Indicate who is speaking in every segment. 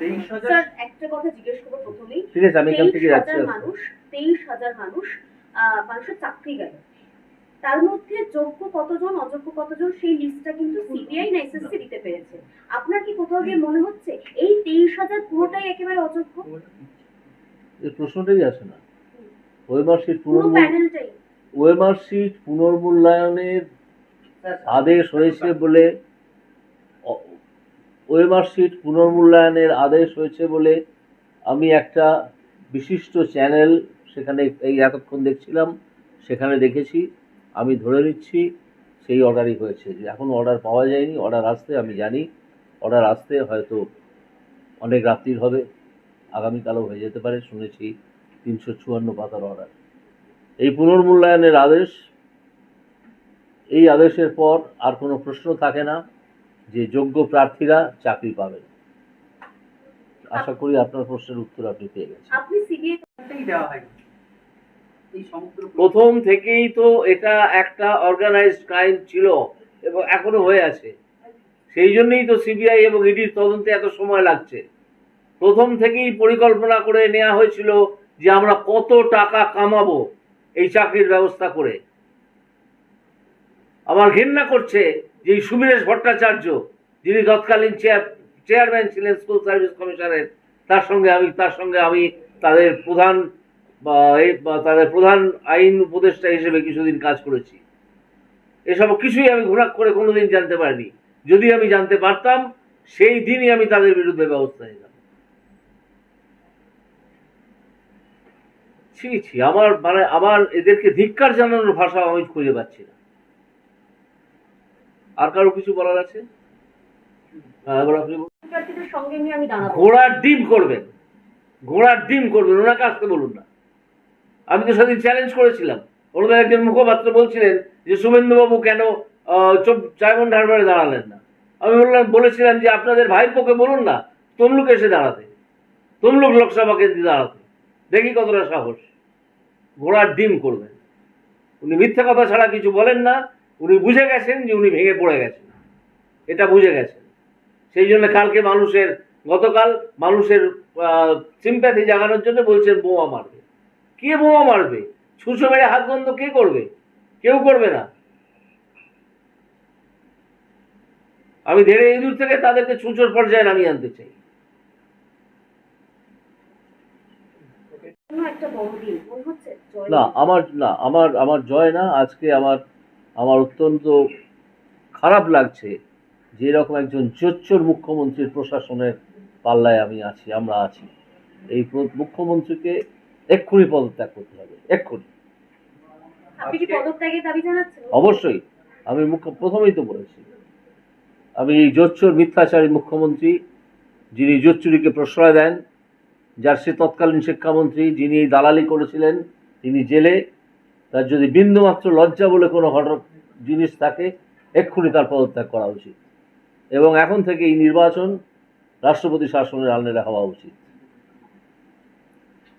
Speaker 1: তেইশ হাজার
Speaker 2: স্যার একটা কথা জিজ্ঞেস করব প্রথমেই।
Speaker 3: ঠিক আছে আমি এখান থেকে যাচ্ছি
Speaker 2: মানুষ তেইশ হাজার মানুষ মানুষের চাকরি গেল। তার মধ্যে যোগ্য কতজন অযোগ্য কতজন সেই লিস্টটা কিন্তু সিবিআই না এসএসসি দিতে পেরেছে। আপনার কি কোথাও গিয়ে মনে হচ্ছে এই তেইশ হাজার পুরোটাই একেবারে অযোগ্য?
Speaker 3: এই প্রশ্নটাই আসে না। ওয়েমার সিট
Speaker 2: পুরো
Speaker 3: পুনর্মূল
Speaker 2: প্যানেলটাই
Speaker 3: ওয়েমার সিট পুনর্মূল্যায়নের আদেশ হয়েছে বলে সিট পুনর্মূল্যায়নের আদেশ হয়েছে বলে আমি একটা বিশিষ্ট চ্যানেল সেখানে এই এতক্ষণ দেখছিলাম, সেখানে দেখেছি, আমি ধরে নিচ্ছি সেই অর্ডারই হয়েছে। যে এখন অর্ডার পাওয়া যায়নি, অর্ডার আসতে আমি জানি, অর্ডার আসতে হয়তো অনেক রাত্রির হবে, আগামীকালও হয়ে যেতে পারে, শুনেছি তিনশো চুয়ান্ন পাতার অর্ডার। এই পুনর্মূল্যায়নের আদেশ, এই আদেশের পর আর কোনো প্রশ্ন থাকে না। যে যোগ্য প্রার্থীরা চাকরি পাবেন। আশা করি আপনার প্রশ্নের উত্তর আপনি পেয়ে গেছেন।
Speaker 2: আপনি সিবিআই
Speaker 1: দেওয়া সমগ্র
Speaker 3: প্রথম থেকেই তো এটা একটা অর্গানাইজড ক্রাইম ছিল এবং এখনও হয়ে আছে। সেই জন্যই তো সিবিআই এবং ইডির তদন্তে এত সময় লাগছে। প্রথম থেকেই পরিকল্পনা করে নেওয়া হয়েছিল যে আমরা কত টাকা কামাবো এই চাকরির ব্যবস্থা করে। আমার ঘৃণা করছে যে সুমিরেশ ভট্টাচার্য, যিনি তৎকালীন চেয়ার চেয়ারম্যান ছিলেন স্কুল সার্ভিস কমিশনের তার সঙ্গে আমি, তার সঙ্গে আমি তাদের প্রধান, বা তাদের প্রধান আইন উপদেষ্টা হিসেবে কিছুদিন কাজ করেছি। এসব কিছুই আমি ঘোরাক করে কোনোদিন জানতে পারিনি। যদি আমি জানতে পারতাম, সেই দিনই আমি তাদের বিরুদ্ধে ব্যবস্থা নিতাম। ছি ছি, আমার মানে আমার এদেরকে ধিক্কার জানানোর ভাষা আমি খুঁজে পাচ্ছি না। আর কারও কিছু বলার আছে? হ্যাঁ, ঘোড়ার ডিম করবেন। ঘোড়ার ডিম করবেন ওনাকে আসতে বলুন না। আমি তো সেদিন চ্যালেঞ্জ করেছিলাম। ওনাদের একজন মুখপাত্র বলছিলেন যে শুভেন্দুবাবু কেন চাইমন্ড হারবারে দাঁড়ালেন না? আমি বললাম বলেছিলাম যে আপনাদের ভাইপোকে বলুন না তমলুক এসে দাঁড়াতে। তমলুক লোকসভা কেন্দ্রে দাঁড়াতে। দেখি কতটা সাহস। ঘোড়ার ডিম করবেন। উনি মিথ্যা কথা ছাড়া কিছু বলেন না। উনি বুঝে গেছেন যে উনি ভেঙে পড়ে গেছেন। এটা বুঝে গেছেন। সেই জন্য কালকে মানুষের গতকাল মানুষের সিম্প্যাথি জাগানোর জন্য বলছেন বোমা মারবে। কে বোমা মারবে? ছুঁচো মেরে হাত বন্ধ কে করবে? কেউ করবে না। আমি ধীরে ইঁদুর থেকে তাদেরকে ছুঁচোর পর্যায়ে নামিয়ে আনতে চাই। না আমার না আমার আমার জয় না। আজকে আমার আমার অত্যন্ত খারাপ লাগছে যে এরকম একজন জোচ্চোর মুখ্যমন্ত্রীর প্রশাসনের পাল্লায় আমি আছি আমরা আছি। এই মুখ্যমন্ত্রীকে এক্ষুনি পদত্যাগ করতে হবে এক্ষুনি।
Speaker 2: আপনি কি পদত্যাগের দাবি জানাচ্ছেন?
Speaker 3: অবশ্যই। আমি মুখ্য প্রথমেই তো বলেছি আমি এই জোচ্চোর মিথ্যাচারী মুখ্যমন্ত্রী যিনি জোচ্চুরিকে প্রশ্রয় দেন যার সে তৎকালীন শিক্ষামন্ত্রী যিনি এই দালালি করেছিলেন তিনি জেলে তার যদি বিন্দুমাত্র লজ্জা বলে কোনো ঘটনা জিনিস থাকে এক্ষুনি তার পদত্যাগ করা উচিত। এবং এখন থেকে এই নির্বাচন রাষ্ট্রপতি শাসনের আলনেরা হওয়া উচিত।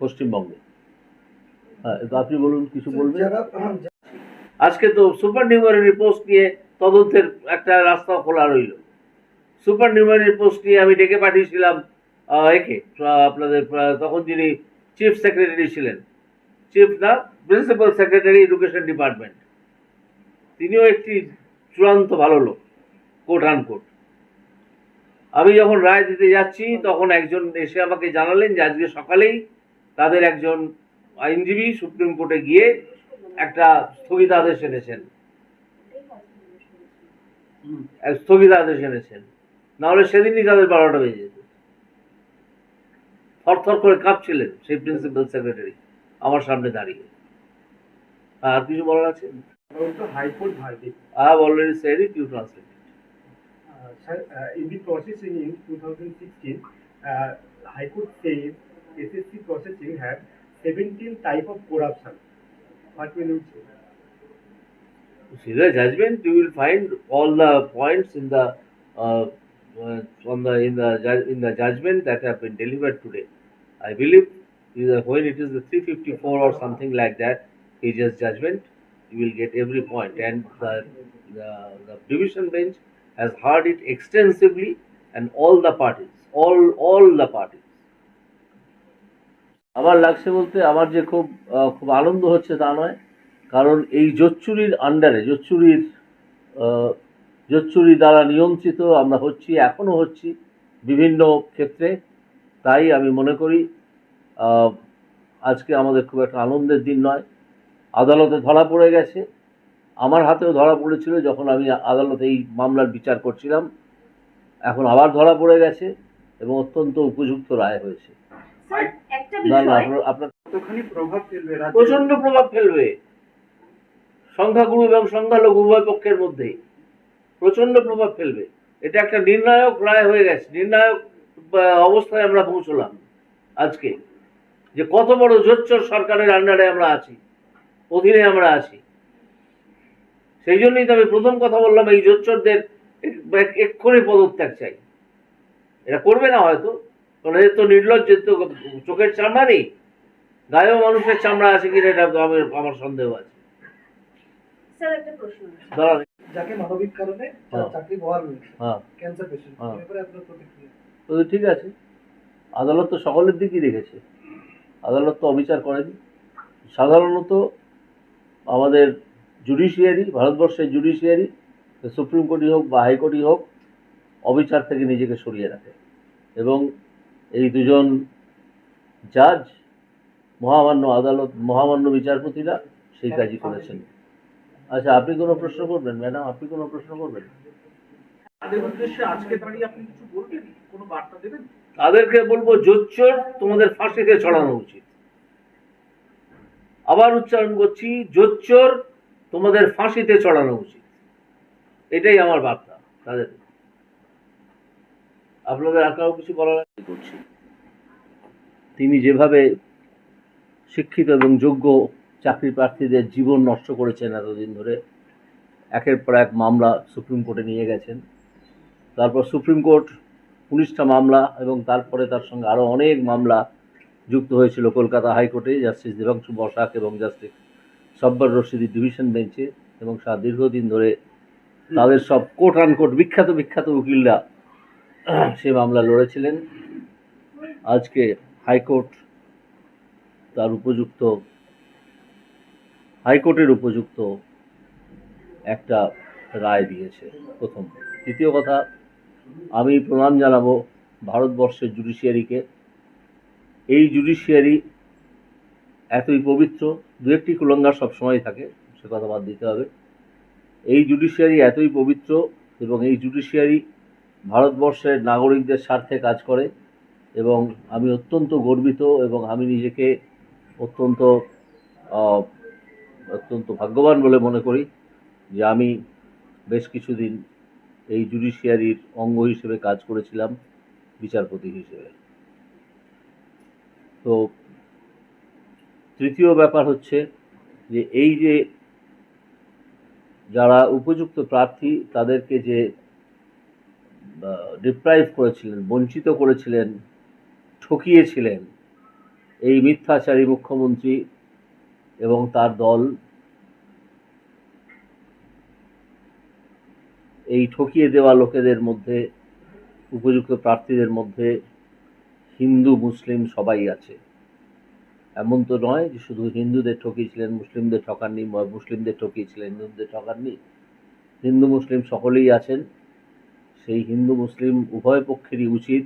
Speaker 3: পশ্চিমবঙ্গে। হ্যাঁ আপনি বলুন কিছু বলবেন? আজকে তো সুপার নিউমারি পোস্ট নিয়ে তদন্তের একটা রাস্তা খোলা রইল। সুপার নিউমারি পোস্ট নিয়ে আমি ডেকে পাঠিয়েছিলাম একে আপনাদের তখন যিনি চিফ সেক্রেটারি ছিলেন। চিফ না? প্রিন্সিপাল সেক্রেটারি এডুকেশন ডিপার্টমেন্ট তিনিও একটি চূড়ান্ত ভালো লোক কোট আন কোট আমি যখন রায় দিতে যাচ্ছি, তখন একজন এসে আমাকে জানালেন যে আজকে সকালেই তাদের একজন আইনজীবী সুপ্রিম কোর্টে গিয়ে একটা স্থগিতাদেশ এনেছেন। স্থগিতাদেশ এনেছেন। নাহলে সেদিনই তাদের বারোটা বেজে যেত। থরথর করে কাঁপছিলেন সেই প্রিন্সিপাল সেক্রেটারি আমার সামনে দাঁড়িয়ে। আর কিছু বলার আছে
Speaker 4: about the High Court verdict.
Speaker 3: I have already said it you translate
Speaker 4: Uh, sir, uh, in the processing in 2016, uh, High Court says SSC processing had 17 type of corruption. What will you say?
Speaker 3: See the judgment, you will find all the points in the uh, uh, on the in the ju- in the judgment that have been delivered today. I believe either when it is the 354 or something like that, pages judgment, you will get every point, and the the, the division bench has heard it extensively, and all the parties all all the party আমার লাগছে বলতে আমার যে খুব খুব আনন্দ হচ্ছে তা নয়। কারণ এই জোচ্চুরির আন্ডারে জোচ্চুরির জোচ্চুরি দ্বারা নিয়ন্ত্রিত আমরা হচ্ছি এখনও হচ্ছি বিভিন্ন ক্ষেত্রে। তাই আমি মনে করি আজকে আমাদের খুব একটা আনন্দের দিন নয়। আদালতে ধরা পড়ে গেছে। আমার হাতেও ধরা পড়েছিল যখন আমি আদালতে এই মামলার বিচার করছিলাম। এখন আবার ধরা পড়ে গেছে এবং অত্যন্ত উপযুক্ত রায় হয়েছে। না না
Speaker 2: বিষয়
Speaker 3: আপনার- আপনার
Speaker 4: প্রভাব ফেলবে
Speaker 3: প্রচণ্ড প্রভাব ফেলবে। সংখ্যাগুরু এবং সংখ্যালঘু উভয় পক্ষের মধ্যে প্রচণ্ড প্রভাব ফেলবে। এটা একটা নির্ণায়ক রায় হয়ে গেছে। নির্ণায়ক অবস্থায় আমরা পৌঁছলাম আজকে। যে কত বড় জোচ্চর সরকারের আন্ডারে আমরা আছি। অধীনে আমরা আছি। সেই জন্যই তো আমি প্রথম কথা বললাম এই জোচ্চরদের এক্ষুনি পদত্যাগ চাই। এটা করবে না হয়তো কারণ এদের তো নির্লজ্জ তো চোখের চামড়া নেই। গায়েও মানুষের চামড়া আছে কিনা এটা আমার আমার সন্দেহ আছে।
Speaker 2: প্রশ্ন
Speaker 5: যাকে মানবিক কারণে
Speaker 3: হ্যাঁ।
Speaker 5: চাকরি বহাল
Speaker 3: হ্যাঁ।
Speaker 5: Cancer patient.
Speaker 3: হ্যাঁ।
Speaker 5: আপনার প্রতিক্রিয়া?
Speaker 3: ঠিক আছে। আদালত তো সকলের দিকই দেখেছে আদালত তো অবিচার করেনি। সাধারণত আমাদের জুডিশিয়ারি ভারতবর্ষের জুডিশিয়ারি সুপ্রিম কোর্টই হোক বা হাইকোর্টই হোক অবিচার থেকে নিজেকে সরিয়ে রাখে। এবং এই দুজন জাজ মহামান্য আদালত মহামান্য বিচারপতিরা সেই কাজই করেছেন। আচ্ছা আপনি কোনো প্রশ্ন করবেন? ম্যাডাম আপনি কোনো প্রশ্ন করবেন?
Speaker 1: তাদের উদ্দেশ্যে আজকে দাঁড়িয়ে আপনি কিছু বলবেন? কোনো বার্তা দেবেন?
Speaker 3: তাদেরকে বলব জোচ্চোর তোমাদের ফাঁসিতে ছড়ানো উচিত। আবার উচ্চারণ করছি জোচ্চোর তোমাদের ফাঁসিতে চড়ানো উচিত। এটাই আমার বার্তা তাদের। আপনাদের আর কারও কিছু বলার করছি। তিনি যেভাবে শিক্ষিত এবং যোগ্য চাকরি প্রার্থীদের জীবন নষ্ট করেছেন এতদিন ধরে একের পর এক মামলা সুপ্রিম কোর্টে নিয়ে গেছেন। তারপর সুপ্রিম কোর্ট উনিশটা মামলা এবং তারপরে তার সঙ্গে আরও অনেক মামলা যুক্ত হয়েছিল কলকাতা হাইকোর্টে, জাস্টিস দেবাংশু বসাক এবং জাস্টিস সব্বর রশিদি ডিভিশন বেঞ্চে এবং সারা দীর্ঘদিন ধরে তাদের সব কোর্ট আনকোর্ট বিখ্যাত বিখ্যাত উকিলরা সে মামলা লড়েছিলেন। আজকে হাইকোর্ট তার উপযুক্ত, হাইকোর্টের উপযুক্ত একটা রায় দিয়েছে প্রথম। দ্বিতীয় কথা, আমি প্রণাম জানাব ভারতবর্ষের জুডিশিয়ারিকে এই জুডিশিয়ারি এতই পবিত্র, দু একটি কুলঙ্গার সবসময় থাকে, সে কথা বাদ দিতে হবে। এই জুডিশিয়ারি এতই পবিত্র এবং এই জুডিশিয়ারি ভারতবর্ষের নাগরিকদের স্বার্থে কাজ করে এবং আমি অত্যন্ত গর্বিত এবং আমি নিজেকে অত্যন্ত অত্যন্ত ভাগ্যবান বলে মনে করি যে আমি বেশ কিছুদিন এই জুডিশিয়ারির অঙ্গ হিসেবে কাজ করেছিলাম, বিচারপতি হিসেবে। তো তৃতীয় ব্যাপার হচ্ছে যে এই যে যারা উপযুক্ত প্রার্থী তাদেরকে যে ডিপ্রাইভ করেছিলেন, বঞ্চিত করেছিলেন, ঠকিয়েছিলেন, এই মিথ্যাচারী মুখ্যমন্ত্রী এবং তার দল এই ঠকিয়ে দেওয়া লোকেদের মধ্যে, উপযুক্ত প্রার্থীদের মধ্যে হিন্দু, মুসলিম সবাই আছে। এমন তো নয় যে শুধু হিন্দুদের ঠকিয়েছিলেন, মুসলিমদের ঠকাননি মুসলিমদের ঠকিয়েছিলেন, হিন্দুদের ঠকাননি। হিন্দু, মুসলিম সকলেই আছেন। সেই হিন্দু, মুসলিম উভয় পক্ষেরই উচিত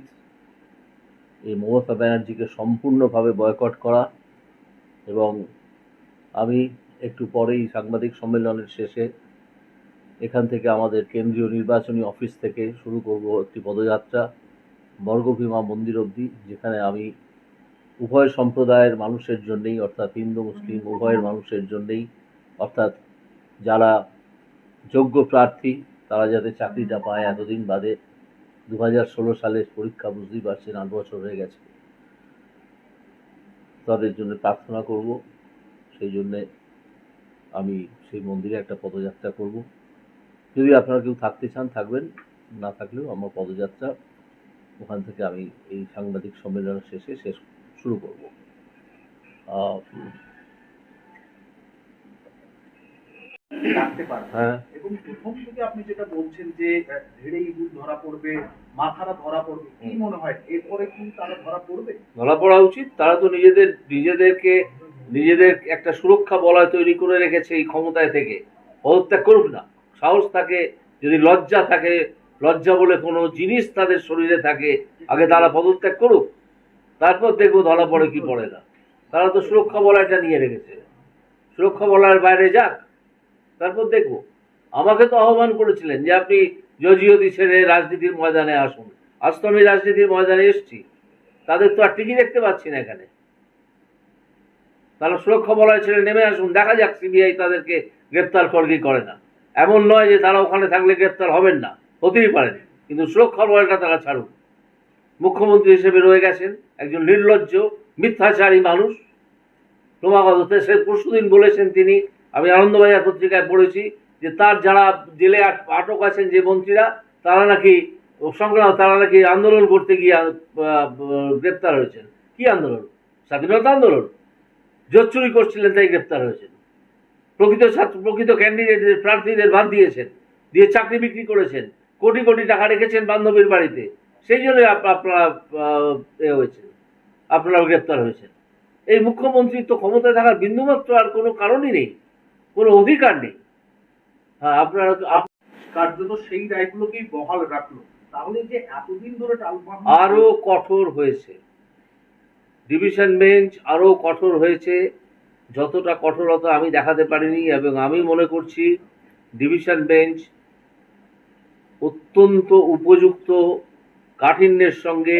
Speaker 3: এই মমতা ব্যানার্জিকে সম্পূর্ণভাবে বয়কট করা। এবং আমি একটু পরেই সাংবাদিক সম্মেলনের শেষে এখান থেকে আমাদের কেন্দ্রীয় নির্বাচনী অফিস থেকে শুরু করব একটি পদযাত্রা। বর্গভীমা মন্দির অবধি, যেখানে আমি উভয় সম্প্রদায়ের মানুষের জন্যেই, অর্থাৎ হিন্দু, মুসলিম, উভয়ের মানুষের জন্যেই, অর্থাৎ যারা যোগ্য প্রার্থী, তারা যাতে চাকরিটা পায়, এতদিন বাদে দু হাজার ষোলো সালের পরীক্ষা বুঝতেই পারছেন, আট বছর হয়ে গেছে। তাদের জন্য প্রার্থনা করব, সেই জন্যে আমি সেই মন্দিরে একটা পদযাত্রা করব। যদি আপনারা কেউ থাকতে চান, থাকবেন, না থাকলেও আমার পদযাত্রা ওখান থেকে আমি এই সাংবাদিক সম্মেলন শেষে শেষ শুরু করব। হ্যাঁ।
Speaker 1: এবং প্রথম থেকে আপনি যেটা বলছেন যে ধীরে ইঁদুর ধরা পড়বে মাথারা ধরা পড়বে কি মনে হয়? এরপরে কি তারা ধরা পড়বে?
Speaker 3: ধরা পড়া উচিত। তারা তো নিজেদের নিজেদেরকে নিজেদের একটা সুরক্ষা বলয় তৈরি করে রেখেছে এই ক্ষমতায় থেকে। পদত্যাগ করুক না। সাহস থাকে যদি লজ্জা থাকে লজ্জা বলে কোনো জিনিস তাদের শরীরে থাকে, আগে তারা পদত্যাগ করুক, তারপর দেখব ধরা পড়ে কি পড়ে না। তারা তো সুরক্ষা বলয়টা নিয়ে রেখেছে। সুরক্ষা বলয়ের বাইরে যাক, তারপর দেখব। আমাকে তো আহ্বান করেছিলেন যে আপনি জজিওতি ছেড়ে রাজনীতির ময়দানে আসুন। আজ তো আমি রাজনীতির ময়দানে এসেছি। তাদের তো আর টিকি দেখতে পাচ্ছি না এখানে। তারা সুরক্ষা বলয় ছেড়ে নেমে আসুন, দেখা যাক সিবিআই তাদেরকে গ্রেপ্তার করে কি করে না। এমন নয় যে তারা ওখানে থাকলে গ্রেপ্তার হবেন না। হতেই পারেন। কিন্তু সুরক্ষার বলয়টা তারা ছাড়ুন মুখ্যমন্ত্রী হিসেবে রয়ে গেছেন একজন নির্লজ্জ, মিথ্যাচারী মানুষ। ক্রমাগত সে পরশুদিন বলেছেন তিনি, আমি আনন্দবাজার পত্রিকায় পড়েছি যে তার যারা জেলে আট- আটক আছেন যে মন্ত্রীরা, তারা নাকি সংগ্রাম তারা নাকি আন্দোলন করতে গিয়ে গ্রেপ্তার হয়েছেন। কি আন্দোলন? স্বাধীনতা আন্দোলন? জোর চুরি করছিলেন, তাই গ্রেপ্তার হয়েছেন। প্রকৃত ছাত্র প্রকৃত ক্যান্ডিডেটদের প্রার্থীদের বাদ দিয়েছেন, দিয়ে চাকরি বিক্রি করেছেন। কোটি কোটি টাকা রেখেছেন বান্ধবীর বাড়িতে। সেই জন্য আপনারা এ হয়েছে আপনারা গ্রেপ্তার হয়েছেন। এই মুখ্যমন্ত্রী তো ক্ষমতায় থাকার বিন্দুমাত্র আর কোনো কারণই নেই কোনো অধিকার নেই। হ্যাঁ আপনারা তো
Speaker 1: কার্যত সেই রায়গুলোকেই বহাল রাখল। তাহলে যে এতদিন ধরে
Speaker 3: আরও কঠোর হয়েছে। ডিভিশন বেঞ্চ আরও কঠোর হয়েছে। যতটা কঠোরতা আমি দেখাতে পারিনি এবং আমি মনে করছি ডিভিশন বেঞ্চ অত্যন্ত উপযুক্ত কাঠিন্যের সঙ্গে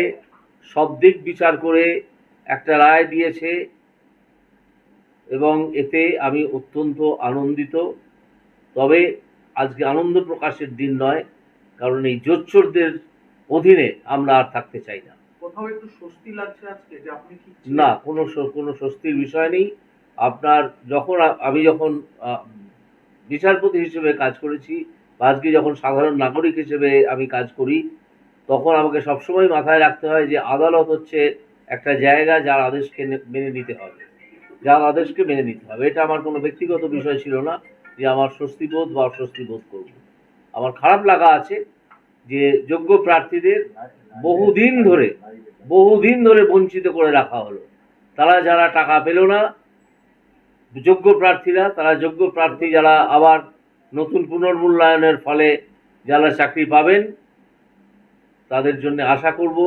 Speaker 3: সব দিক বিচার করে একটা রায় দিয়েছে এবং এতে আমি অত্যন্ত আনন্দিত। তবে আজকে আনন্দ প্রকাশের দিন নয় কারণ এই জোচ্চোরদের অধীনে আমরা আর থাকতে চাই না।
Speaker 1: কোথাও একটু স্বস্তি লাগছে আজকে যে আপনি ঠিক
Speaker 3: না কোনো কোনো স্বস্তির বিষয় নেই। আপনার যখন আমি যখন বিচারপতি হিসেবে কাজ করেছি আজকে যখন সাধারণ নাগরিক হিসেবে আমি কাজ করি, তখন আমাকে সবসময় মাথায় রাখতে হয় যে আদালত হচ্ছে একটা জায়গা যার আদেশকে মেনে নিতে হবে। যার আদেশকে মেনে নিতে হবে। এটা আমার কোনো ব্যক্তিগত বিষয় ছিল না যে আমার স্বস্তিবোধ বা অস্বস্তি বোধ করব। আমার খারাপ লাগা আছে যে যোগ্য প্রার্থীদের বহুদিন ধরে বহুদিন ধরে বঞ্চিত করে রাখা হলো। তারা যারা টাকা পেল না, যোগ্য প্রার্থীরা, তারা যোগ্য প্রার্থী যারা আবার নতুন পুনর্মূল্যায়নের ফলে যারা চাকরি পাবেন তাদের জন্য আশা করব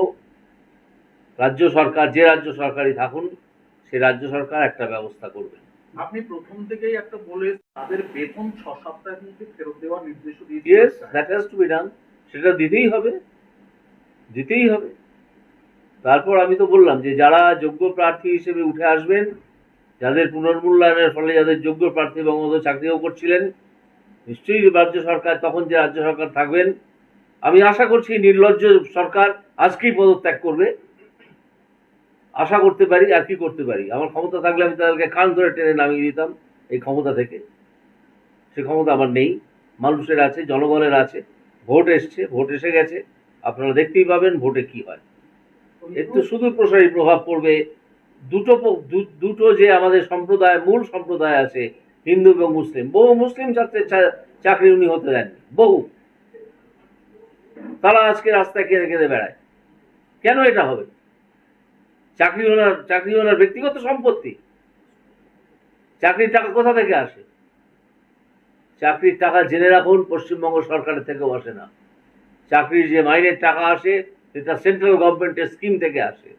Speaker 3: রাজ্য সরকার যে রাজ্য সরকারই থাকুন সে রাজ্য সরকার একটা ব্যবস্থা করবেন
Speaker 1: আপনি প্রথম থেকেই একটা বলে তাদের বেতন ছ সপ্তাহের মধ্যে ফেরত দেওয়ার নির্দেশ দিয়েছেন।
Speaker 3: That has to be done সেটা দিতেই হবে। দিতেই হবে। তারপর আমি তো বললাম যে যারা যোগ্য প্রার্থী হিসেবে উঠে আসবেন যাদের পুনর্মূল্যায়নের ফলে যাদের যোগ্য প্রার্থী বঙ্গবন্ধু চাকরিও করছিলেন নিশ্চয়ই রাজ্য সরকার, তখন যে রাজ্য সরকার থাকবেন, আমি আশা করছি নির্লজ্জ সরকার আজকেই পদত্যাগ করবে। আশা করতে পারি, আর কি করতে পারি? আমার ক্ষমতা থাকলে আমি তাদেরকে কান ধরে টেনে নামিয়ে দিতাম এই ক্ষমতা থেকে। সে ক্ষমতা আমার নেই। মানুষের আছে, জনগণের আছে। ভোট এসছে, ভোট এসে গেছে। আপনারা দেখতেই পাবেন ভোটে কি হয়। এর তো শুধু প্রসারী প্রভাব পড়বে। দুটো দুটো যে আমাদের সম্প্রদায়, মূল সম্প্রদায় আছে হিন্দু এবং মুসলিম। বহু মুসলিম ছাত্রের চাকরি উনি হতে দেননি। বহু। তারা আজকে রাস্তায় কেঁদে কেঁদে বেড়ায়। কেন এটা হবে? চাকরি ওনার চাকরি ওনার ব্যক্তিগত সম্পত্তি। চাকরির টাকা কোথা থেকে আসে? চাকরির টাকা জেনে রাখুন, পশ্চিমবঙ্গ সরকারের থেকেও আসে না। চাকরির যে মাইনের টাকা আসে, সেটা সেন্ট্রাল গভর্নমেন্টের স্কিম থেকে আসে।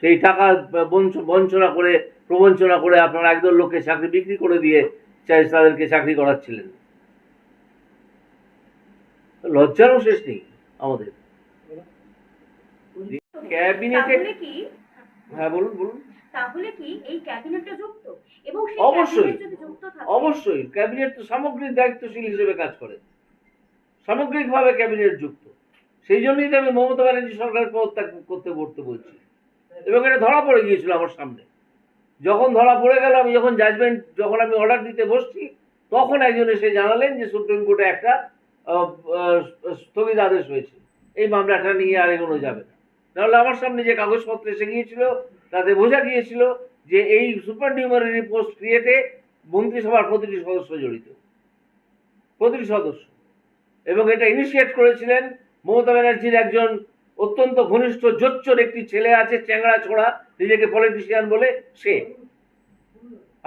Speaker 3: সেই টাকা বঞ্চনা করে প্রবঞ্চনা করে আপনারা একদল লোককে চাকরি বিক্রি করে দিয়ে চাই তাদেরকে চাকরি করাচ্ছিলেন। লজ্জারও শেষ নেই আমাদের। ক্যাবিনেটে
Speaker 2: কি
Speaker 3: হ্যাঁ বলুন বলুন।
Speaker 2: তাহলে কি এই ক্যাবিনেটটা যুক্ত? এবং সেই
Speaker 3: অবশ্যই। অবশ্যই। ক্যাবিনেট তো সামগ্রিক দায়িত্বশীল হিসেবে কাজ করে। সামগ্রিকভাবে ক্যাবিনেট যুক্ত। সেই জন্যই তো আমি মমতা ব্যানার্জি পদত্যাগ করতে করতে বলছি এবং এটা ধরা পড়ে গিয়েছিল আমার সামনে। যখন ধরা পড়ে গেল, আমি যখন জাজমেন্ট যখন আমি অর্ডার দিতে বসছি, তখন একজন এসে জানালেন যে সুপ্রিম কোর্টে একটা স্থগিত আদেশ হয়েছে। এই মামলাটা নিয়ে আর এগোনো যাবে না। নাহলে আমার সামনে যে কাগজপত্র এসে গিয়েছিল, তাতে বোঝা গিয়েছিল যে এই সুপার নিউমারি পোস্ট ক্রিয়েটে মন্ত্রিসভার প্রতিটি সদস্য জড়িত। প্রতিটি সদস্য। এবং এটা ইনিশিয়েট করেছিলেন মমতা ব্যানার্জির একজন অত্যন্ত ঘনিষ্ঠ জোচ্চর একটি ছেলে আছে চ্যাংড়া ছোড়া নিজেকে পলিটিশিয়ান বলে সে।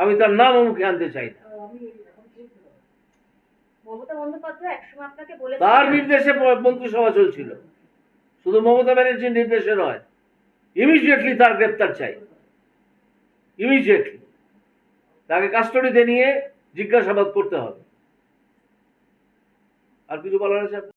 Speaker 3: আমি তার নাম মুখে আনতে চাই না। তার নির্দেশে মন্ত্রিসভা চলছিল। শুধু মমতা ব্যানার্জির নির্দেশে নয় ইমিডিয়েটলি তার গ্রেপ্তার চাই। ইমিডিয়েটলি তাকে কাস্টডিতে নিয়ে জিজ্ঞাসাবাদ করতে হবে। আর কিছু বলার আছে?